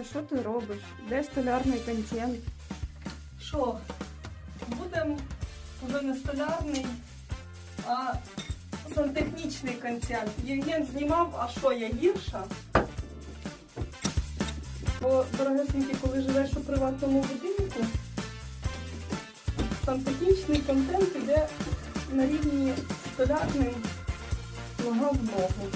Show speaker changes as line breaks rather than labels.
Маша, що ти робиш? Де столярний контент?
Що? Будемо вже не столярний, а сантехнічний контент. Євген знімав, а що я гірша? Бо, дорогесенькі, коли живеш у приватному будинку, сантехнічний контент іде на рівні столярним нога в ногу.